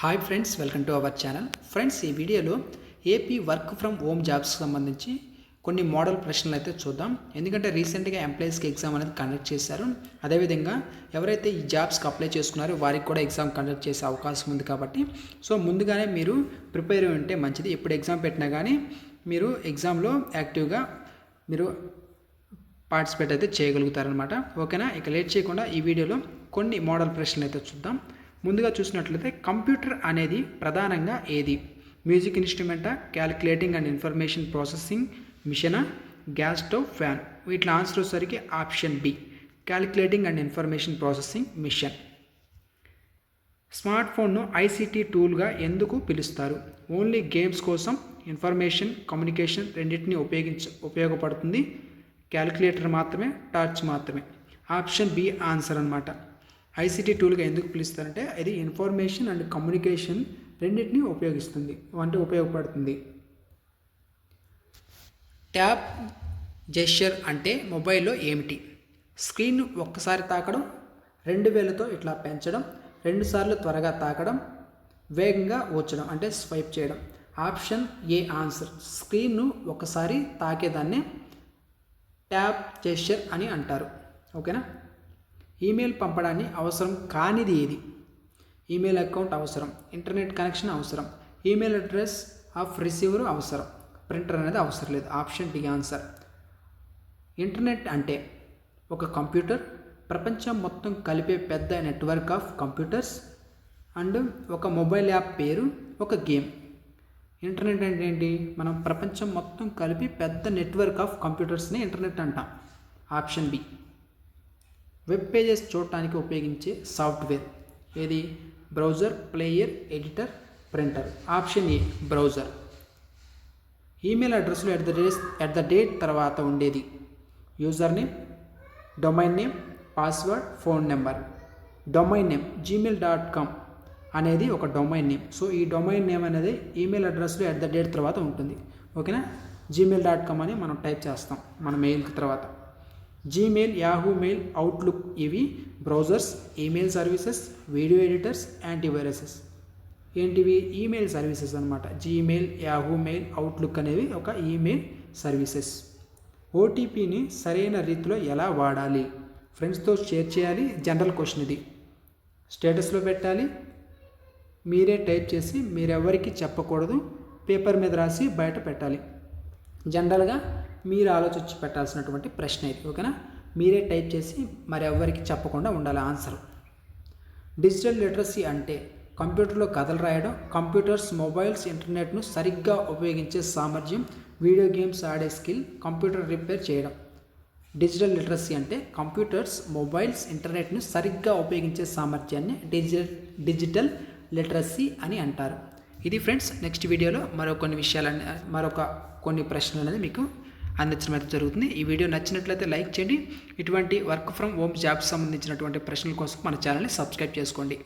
Hi friends welcome to our channel friends ఈ వీడియోలో AP work from home జాబ్స్కి సంబంధించి కొన్ని మోడల్ ప్రశ్నలు అయితే చూద్దాం. ఎందుకంటే రీసెంట్గా ఎంప్లాయీస్కి ఎగ్జామ్ అనేది కండక్ట్ చేశారు. అదేవిధంగా ఎవరైతే ఈ జాబ్స్కి అప్లై చేసుకున్నారో వారికి కూడా ఎగ్జామ్ కండక్ట్ చేసే అవకాశం ఉంది కాబట్టి. సో ముందుగానే మీరు ప్రిపేర్ ఉంటే మంచిది. ఎప్పుడు ఎగ్జామ్ పెట్టినా కానీ మీరు ఎగ్జామ్లో యాక్టివ్గా మీరు పార్టిసిపేట్ అయితే చేయగలుగుతారనమాట ఓకేనా? ఇక లేట్ చేయకుండా ఈ వీడియోలో కొన్ని మోడల్ ప్రశ్నలు అయితే చూద్దాం. ముందుగా చూసినట్లయితే కంప్యూటర్ అనేది ప్రధానంగా ఏది? మ్యూజిక్ ఇన్స్ట్రుమెంటా? Calculating and information processing మిషనా? Gas stove? Fan? వీటి ఆన్సర్ వచ్చేసరికి option B calculating and information processing machine. Smart ఫోన్ను ఐసీటీ టూల్గా ఎందుకు పిలుస్తారు? ఓన్లీ గేమ్స్ కోసం ఇన్ఫర్మేషన్ కమ్యూనికేషన్ రెండింటిని ఉపయోగించ ఉపయోగపడుతుంది. క్యాలిక్యులేటర్ మాత్రమే టార్చ్ మాత్రమే. ఆప్షన్ బి ఆన్సర్ అనమాట ఐసీటీ టూల్గా ఎందుకు పిలుస్తారంటే ఇది ఇన్ఫర్మేషన్ అండ్ కమ్యూనికేషన్ రెండింటిని ఉపయోగిస్తుంది అంటే ఉపయోగపడుతుంది. ట్యాప్ జెస్చర్ అంటే మొబైల్లో ఏమిటి? స్క్రీన్ ఒక్కసారి తాకడం రెండు వేలతో ఇట్లా పెంచడం రెండుసార్లు త్వరగా తాకడం వేగంగా ఊచడం అంటే స్వైప్ చేయడం. ఆప్షన్ ఏ ఆన్సర్ స్క్రీన్ను ఒకసారి తాకేదాన్నే ట్యాప్ జెస్చర్ అని అంటారు. ఓకేనా? ఈమెయిల్ పంపడాన్ని అవసరం కానిది ఏది? ఈమెయిల్ అకౌంట్ అవసరం ఇంటర్నెట్ కనెక్షన్ అవసరం ఈమెయిల్ అడ్రస్ ఆఫ్ రిసీవర్ అవసరం ప్రింటర్ అనేది అవసరం లేదు. Option D answer. ఇంటర్నెట్ అంటే ఒక కంప్యూటర్ ప్రపంచం మొత్తం కలిపే పెద్ద నెట్వర్క్ ఆఫ్ కంప్యూటర్స్ అండ్ ఒక మొబైల్ యాప్ పేరు ఒక గేమ్. ఇంటర్నెట్ అంటే ఏంటి? మనం ప్రపంచం మొత్తం కలిపి పెద్ద నెట్వర్క్ ఆఫ్ కంప్యూటర్స్ని ఇంటర్నెట్ అంటాం. Option B. వెబ్ పేజెస్ చూడటానికి ఉపయోగించే సాఫ్ట్వేర్. ఏది? Browser player editor printer. Option A browser. Email అడ్రస్లో at the rate at the rate తర్వాత ఉండేది. User name domain name password phone number. Domain name Gmail dot com అనేది ఒక domain name. So ఈ domain name అనేది email అడ్రస్లో at the date తర్వాత ఉంటుంది. ఓకేనా? జీమెయిల్ డాట్ కామ్ అని మనం టైప్ చేస్తాం మన మెయిల్కి తర్వాత. జీమెయిల్ యాహూ మెయిల్ అవుట్లుక్ ఇవి browsers email services video editors antiviruses ఏంటివి? ఈమెయిల్ సర్వీసెస్ అనమాట జీమెయిల్ యాహూ మెయిల్ అవుట్లుక్ అనేవి ఒక ఈమెయిల్ సర్వీసెస్ ఓటీపీని సరైన రీతిలో ఎలా వాడాలి? ఫ్రెండ్స్తో షేర్ చేయాలి జనరల్ క్వశ్చన్ ఇది. స్టేటస్లో పెట్టాలి మీరే టైప్ చేసి మీరెవరికి చెప్పకూడదు పేపర్ మీద రాసి బయట పెట్టాలి. జనరల్గా మీరు ఆలోచించి పెట్టాల్సినటువంటి ప్రశ్న ఇది ఓకేనా? మీరే టైప్ చేసి మరి ఎవరికి చెప్పకుండా ఉండాలి ఆన్సర్. డిజిటల్ లిటరసీ అంటే కంప్యూటర్లో కథలు రాయడం కంప్యూటర్స్ మొబైల్స్ ఇంటర్నెట్ను సరిగ్గా ఉపయోగించే సామర్థ్యం వీడియో గేమ్స్ ఆడే స్కిల్ కంప్యూటర్ రిపేర్ చేయడం. డిజిటల్ లిటరసీ అంటే కంప్యూటర్స్ మొబైల్స్ ఇంటర్నెట్ను సరిగ్గా ఉపయోగించే సామర్థ్యాన్ని డిజిటల్ డిజిటల్ లిటరసీ అని అంటారు. ఇది ఫ్రెండ్స్ నెక్స్ట్ వీడియోలో మరో కొన్ని విషయాలని మరొక కొన్ని ప్రశ్నలు అనేది మీకు అందించడం అయితే జరుగుతుంది. ఈ వీడియో నచ్చినట్లయితే లైక్ చేయండి. ఇటువంటి వర్క్ ఫ్రమ్ హోమ్ జాబ్స్ సంబంధించినటువంటి ప్రశ్నల కోసం మన ఛానల్ని సబ్స్క్రైబ్ చేసుకోండి.